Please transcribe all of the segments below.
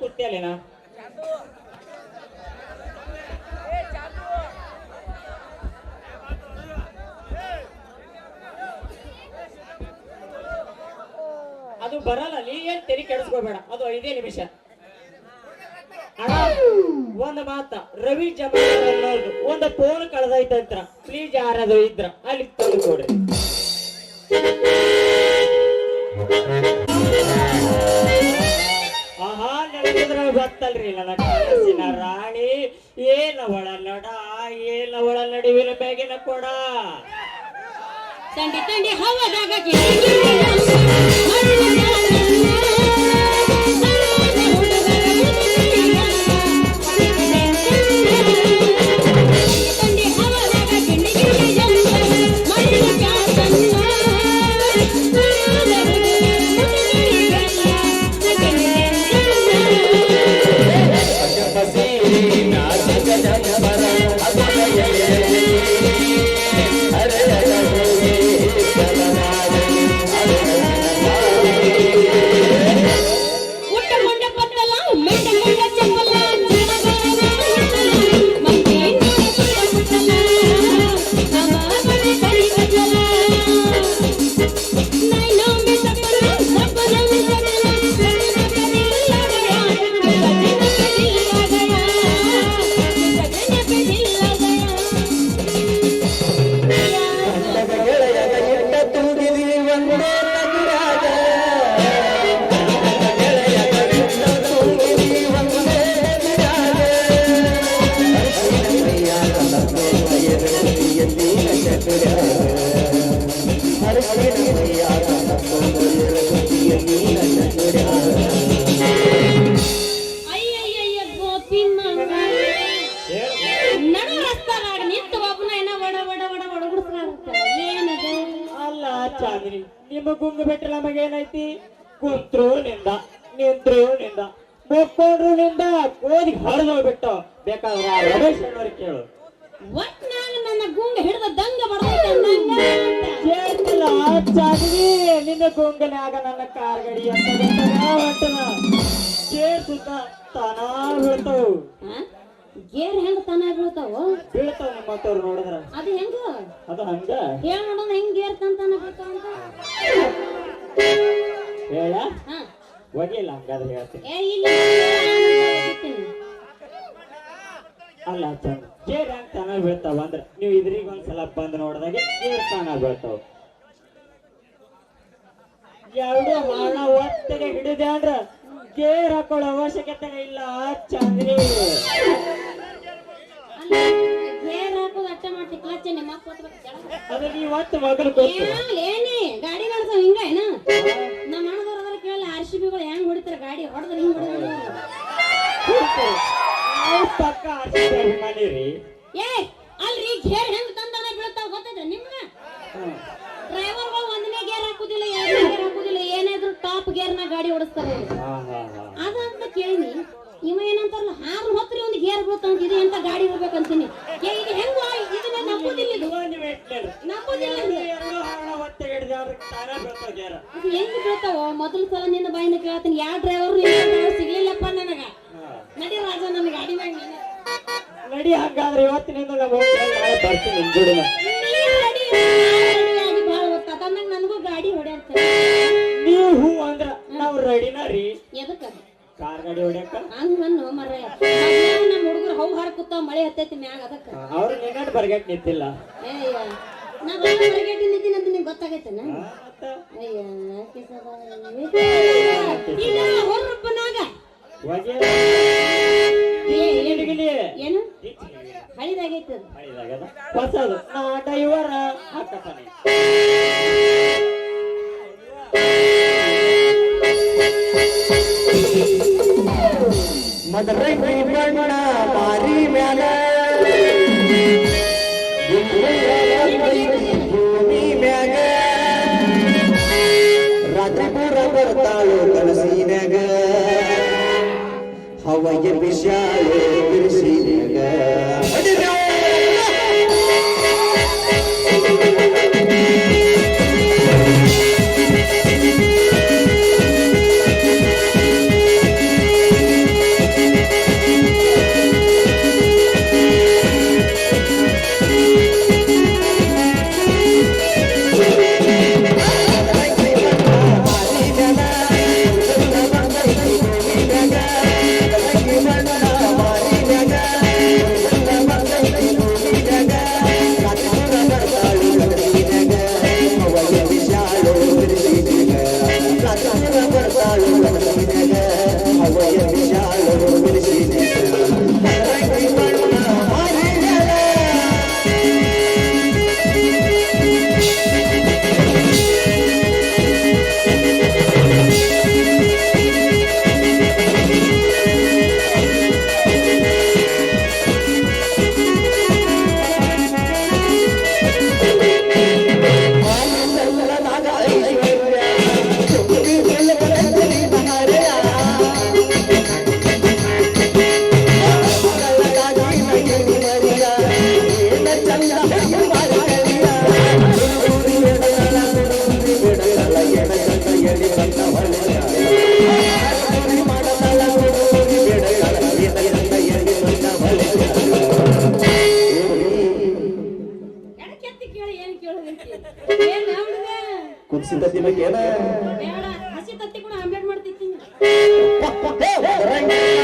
ಕೂತಿಯಲ್ಲೇನ ಅದು ಬರಲ್ಲ ನೀ ಏನ್ ತೆರಿ ಕೆಡಿಸ್ಕೋಬೇಡ. ಅದು ಐದೇ ನಿಮಿಷ. ಒಂದ್ ಮಾತ. ರವಿ ಜಮಾ ಒಂದ್ ಫೋನ್ ಕಳ್ದೈತಂತ್ರ ಪ್ಲೀಸ್ ಯಾರಾದ್ರೂ ಇದ್ರ, ಅಲ್ಲಿ ತಂದು ಕೊಡ್ರಿ ನೆನಪಿದ್ರ ಗೊತ್ತಲ್ರಿ ನನ್ನ ಕನಸಿನ ರಾಣಿ. ಏನವಳ ನಡ ಏನವಳ ನಡುವಿನ ಬೇಗಿನ ಕೊಡ? ತಂಡಿ ತಂಡಿ ಹವದಾಗ ಮುಕ್ಕೊಂಡ್ರು ಕೋದಿ ಕೋದಿಗೆ ಹರಿದು ಬಿಟ್ಟು ಬೇಕಾದ್ರೆ ಆ ರಮೇಶ್ ಅಣ್ಣವ್ರಿಗೆ ಕೇಳು. ಒಟ್ನಾಗ ನನ್ನ ಗುಂಗ ಹಿಡಿದ ದಂಗ ಕೇಳ್ತಿಲ್ಲ ಚಾಂದ್ರಿ ನಿನ್ನ ಗುಂಗನ್ಯಾಗ ನನ್ನ ಕಾರ್ ಗಡಿ ಅಂತ ಹೊಂಟನ ಕೇಳ್ಸುತ್ತ ತಾನ ಬೀಳ್ತಾವು ಗೇರ್ ಹೆಂಗ ತಾನ ಬೀಳ್ತಾವ ಬೀಳ್ತಾವ ನಿಮ್ಮತ್ತವ್ರು ನೋಡಿದ್ರ. ಅದು ಹೆಂಗ? ಅದು ಹಂಗ? ಹೇಳ ನೋಡೋಣ ಹೆಂಗ್ ಗೇರ್ ತಂತಾನ ಬೀಳ್ತಾವ ಅಂತ. ಹೇಳ? ಒಗಿಲ್ಲ ಹಂಗಾದ್ರೆ ಹೇಳ್ತೀನಿ. ಏ ಇಲ್ಲ. ಅಲ್ಲ ಕೇರ್ ಹೆಂಗ್ ತಾನ ಬೀಳ್ತಾವ ಅಂದ್ರ? ನೀವು ಇದ್ರಿಗೆ ಒಂದ್ಸಲ ಬಂದ್ ನೋಡಿದಾಗ ಕೇರ್ ತಾನ ಬೀಳ್ತಾವ? ಎರಡು ಹಣ ಒತ್ತಿಗೆ ಹಿಡಿದೆ ಅಂದ್ರ ಗೇರ್ ಹಾಕೊಳ್ಳೋ ಅವಶ್ಯಕತೆ ಇಲ್ಲ ಚಂದ್ರಿ ಅಂದ್ರೆ. ಮಾಡಿ ನೀವು ಒತ್ತು ಮಗಲು ಏನಿ ಗಾಡಿ ನಡೆಸೋ ಹಿಂಗ ಏನ? ನಮ್ಮ ಅಣ್ಣದವ್ರ ಕೇಳಲ್ಲ ಆರ್ ಸಿ ಬಿಗಳು ಹೆಂಗ್ ಹೊಡಿತಾರ ಗಾಡಿ ಹೊಡೆದ್ರೆ ಹಿಂಗ್ ಹೊಡೆದ್ರೆ. ನಾವು ಪಕ್ಕ ಆರ್ಸಿಬಿ ಅಭಿಮಾನಿ ರೀ ಏ ಅಲ್ರಿ ಗೇರ್ ಹೆಂಗ್ ತಂದನ ಬೀಳ್ತಾವ ನಿಮ್ಗ. ಡ್ರೈವರ್ಗಳು ಒಂದನೇ ಗೇರ್ ಹಾಕುದಿಲ್ಲ ಎರಡನೇ ಗೇರ್ ಹಾಕುದಿಲ್ಲ ಏನಾದ್ರೂ ಟಾಪ್ ಗೇರ್ನ ಗಾಡಿ ಓಡಿಸ್ತಾರೆ. ಅದಂತ ಕೇಳಿನಿ ಇವ ಏನಂತಾರಲ್ಲ ಹಾರು ಹೊತ್ರಿ ಒಂದು ಗೇರ್ ಬೀಳ್ತಾವ ಇದು ಎಂತ ಗಾಡಿ ಇರ್ಬೇಕಂತೀನಿ ಏ ಇದು ಹೆಂಗ ಇದನ್ನ ನಂಬುದಿಲ್ಲ ಇದು. ನಂಬುದಿಲ್ಲ ಹೆಂಗ್ ಬೀಳ್ತಾವ? ಮೊದಲ ಸಲ ನಿನ್ನ ಬಾಯಿಂದ ಕೇಳ್ತೀನಿ ಯಾವ ಡ್ರೈವರ್ ಸಿಗ್ಲಿಲ್ಲಪ್ಪ ರಾಜ ನನ್ನ ಗಾಡಿ ಮ್ಯಾಗ ನೀನು. ನಡಿ ಹಾಗಾದ್ರೆ ಇವತ್ತಿನಿಂದ ನಾಳೆ ಬರ್ತೀನಿ ನೀನ್ ಭಾಳ. ಅಂದಂಗ್ ನನಗೂ ಗಾಡಿ ಹೊಡ್ಯಾಡ್ತಾರೆ ನೀವು ಹೂ ಅಂದ್ರ ನಾವು ರೆಡಿನ ರೀ ಎದಕ್ಕ ಕಾರ್ ಗಾಡಿ ಹೊಡ್ಯಾಕ ಹಂಗ ನನ್ನ ಮರ್ರೆ ನಮ್ಮ ಹುಡುಗರು ಹೌ ಹಾರ್ಕುತ್ತಾವ ಮಳೆ ಹತ್ತೈತಿ ಮ್ಯಾಗ ಅದಕ್ಕೆ ಅವ್ರು ನಿನ್ನಟ್ ಬರ್ಗಟ್ ನಿಂತಿಲ್ಲ ಏಯ್ಯ ನಾ ನಿಂತೀನಿ ಅಂತ ನಿಂಗೆ ಗೊತ್ತಾಗೈತೇನ ಹಾ, ಮತ್ತ? ಅಯ್ಯ ಇಲ್ಲ ಹೊರ್ರಪ್ಪನಾಗ ಹೊಗೆ. ಹಳಿದಾಗೈತೆ. ಹಳಿದಾಗದ? ಮದರಂಗಿ ಬಣ್ಣ ಬಾರಿ ಮ್ಯಾಲ ಕುದಿಸಿ ತತ್ತಿ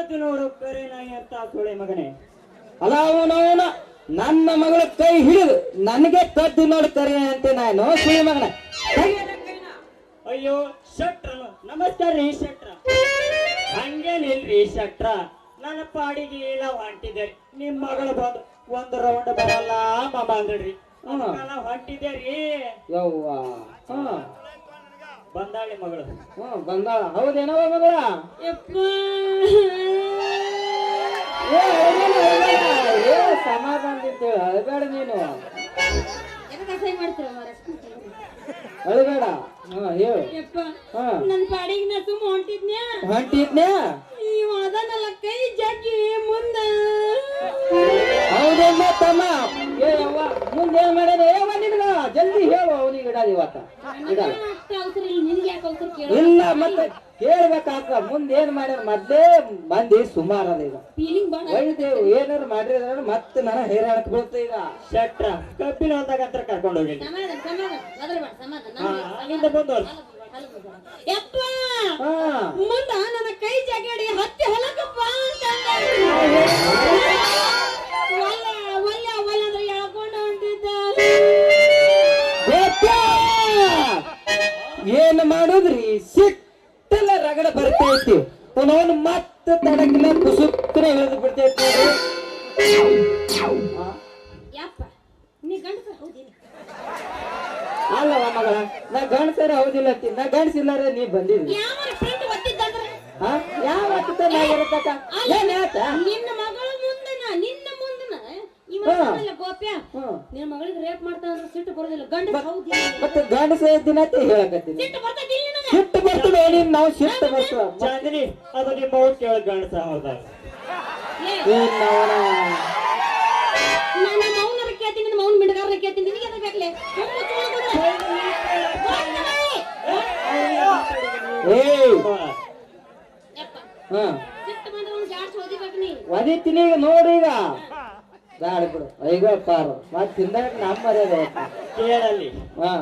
ಕದ್ದು ನೋಡು ಕರೆ ನಾಯಿ ಅಂತ ಸುಳೆ ಮಗನೇ. ಅಲ್ಲ ಅವನವನ ನನ್ನ ಮಗಳ ಕೈ ಹಿಡಿದು ನನಗೆ ಕದ್ದು ನೋಡು ಕರೆ ಅಂತ ನಾನು ಸುಳಿ ಮಗನ. ಅಯ್ಯೋ ಶಟ್ರ ನಮಸ್ಕಾರ ರೀ ಶಟ್ರ. ಹಂಗೇನಿಲ್ರಿ ಶಟ್ರ. ನನ್ನ ಪಾಡಿಗೆ ಇಲ್ಲ ಹೊಂಟಿದೆ ನಿಮ್ ಮಗಳು ಬಂದು ಒಂದು ರೌಂಡ್ ಬರಲ್ಲ ಮಾಮ ಅಂದ್ರಿ. ಹೊಂಟಿದೆ ರೀ. ಯವ್ವ. ಹ್ಮ್. ಬಂದಾಳಿ ಮಗಳು. ಹ್ಞೂ ಬಂದಾಳ. ಹೌದೇನವ ಮಗಳ? ಯಪ್ಪ! ಏ ಸಮಾಧಾನ ಅಳ್ಬೇಡ ನೀನು. ಅಳಬೇಡ. ಹಾ ಹೇಳು. ಪಾಡಿಗೆ ನಾ ಸುಮ್ಮ ಹೊಂಟಿದ್ನ್ಯಾ? ಹೊಂಟಿದ್ನ್ಯಾ? ಇವ ಅದನ್ನಲ್ಲ ಕೈ ಜಗ್ಗಿ ಮುಂದ. ಹೌದೇನ ತಮ್ಮ ಏ ಯವ್ವ ಮುಂದೆ ಏನ್ ಮಾಡ್ಯಾನ ಇವತ್ತ. ಇಡಲ್ಲ. ಇಲ್ಲ ಮತ್ತೆ ಕೇಳ್ಬೇಕಾಕ ಮುಂದೆ ಏನ್ ಮಾಡ್ಯಾರ? ಮೊದ್ಲೇ ಮಂದಿ ಸುಮಾರ ಅದ ಈಗ. ಒಯ್ದೇವು ಏನಾರು ಮಾಡಿದ್ರೆ ಮತ್ತೆ ನನ್ನ ಹೈರಾಣಕ್ ಬೀಳ್ತ ಈಗ. ಶಟ್ರ ಕಬ್ಬಿನ ಹೊಲ್ದಾಗ ಹತ್ರ ಕರ್ಕೊಂಡು ಹೋಗಿ. ಅಲ್ಲಿಂದ ಮುಂದುವರ್ಸು. ಮುಂದ ನನ್ನ ಕೈ ಜಗಡಿ ಹತ್ತಿ ಹೊಲಕಪ್ಪ ಅಂತ ಮಾಡುದ್ರಿ ಸಿಟ್ಟೆಲ್ಲ ರಗಡ ಬರ್ತೈತಿ. ಅವನು ಮತ್ತ ತಡಕಿನ ಕುಸುತ್ತನೆ ಇಳಿದು ಬಿಡ್ತೈತಿ ಯಪ್ಪ ನೀ ಗಂಡಸ ಹೌದಿಲ್ಲ ಅಲ್ಲವ ಮಗಳ ನಾ ಗಂಡಸರ ಹೌದಿಲ್ಲ. ನಾ ಗಣಸಿಲ್ಲಾರ ನೀ ಬಂದಿದ್ದಿ. ಯಾವ ಫ್ರೆಂಡ್ ಒತ್ತಿದ್ದಂದ್ರೆ ಯಾವ ನಾ ಇರತಕ್ಕ ಏನ್ ನಿನ್ನ ಮಗಳ ಮುಂದನ ನಿನ್ನ ಮುಂದನ ಇವ ಹಾ. ಅಲ್ಲ ಗೋಪ್ಯ? ಹ್ಮ್ ನಿನ್ನ ಮಗಳಿಗೆ ರೇಪ್ ಮಾಡ್ತಾನ ಅಂದ್ರೆ ಸಿಟ್ಟು ಬರೋದಿಲ್ಲ. ಗಂಡ ಮತ್ತೆ ಗಂಡಸ ದಿನ ಹೇಳಕತ್ತೀನಿ. ಸಿಟ್ಟು ಬರ್ತದಿಲ್ಲ ನಿನಗೆ? ಸಿಟ್ಟು ಬರ್ತದೆ ನೀನ್ ನಾವು ಸಿಟ್ಟು ಬರ್ತದ ಚಾಂದಿನಿ ಅದು ನಿಮ್ಮ ಅವ್ರು ಕೇಳ ಗಂಡಸ ಹೌದಾ ಲೇ, ಏನ್ ನಾವನ. ನಾನು ಮೌನರ ಕೇಳ್ತೀನಿ ನಿನ್ನ ಮೌನ ಮಿಡಗಾರನ ಕೇಳ್ತೀನಿ. ನಿನಗೆ ಎದಕ್ಕೆ ಬೇಕಲೆ? ಏಯ್ ಹಾ. ಸಿಟ್ಟು ಬಂದ್ರೆ ಅವ್ನು ಓದಿಬೇಕು ನೀ. ಒದಿತೀನಿ ಈಗ ನೋಡು ಈಗ. ಬ್ಯಾಡ ಬಿಡು. ಐಗೋ ಪಾರು. ಮತ್ತೆ ತಿಂದಾಗ ನಮ್ಮ ಮರ್ಯಾದೆ. ಕೇಳಲ್ಲಿ. ಹಾ.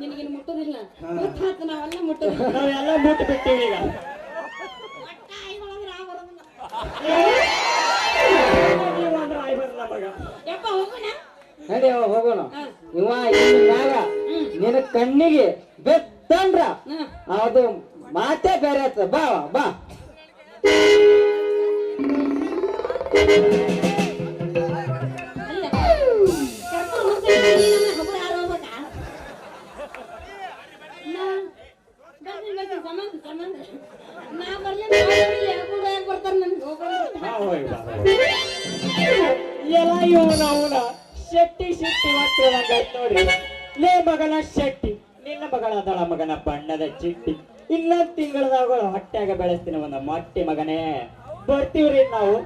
ನಿನಗಿನ್ ಮುಟ್ಟೋದಿಲ್ಲ? ಗೊತ್ತಾತ ನಾವೆಲ್ಲ ಮುಟ್ಟೋದಿಲ್ಲ. ನಾವೆಲ್ಲ ಮುಟ್ಟು ಬಿಟ್ಟಿವಿ ಈಗ ಯಪ್ಪ ಹೋಗೋಣ. ಇವ ಇವಾಗ ನಿನ್ನ ಕಣ್ಣಿಗೆ ಬೆತ್ತಂದ್ರ ಅದು ಮಾತೇ ಬೇರೆ ಆಯ್ತದ ಬಾ ಬಾ. ಶೆಟ್ಟಿ ಶೆಟ್ಟಿ ನೋಡಿ ಲೇ ಮಗನ ಶೆಟ್ಟಿ ನಿನ್ನ ಮಗಳಾದಳ ಮಗನ ಬಣ್ಣದ ಚಿಟ್ಟಿ ಇಲ್ಲ ತಿಂಗಳದಾಗ ಹೊಟ್ಟ್ಯಾಗ ಬೆಳೆಸ್ತೀನಿ ಒಂದು ಮೊಟ್ಟೆ ಮಗನೇ ಬರ್ತೀವ್ರಿ ನಾವು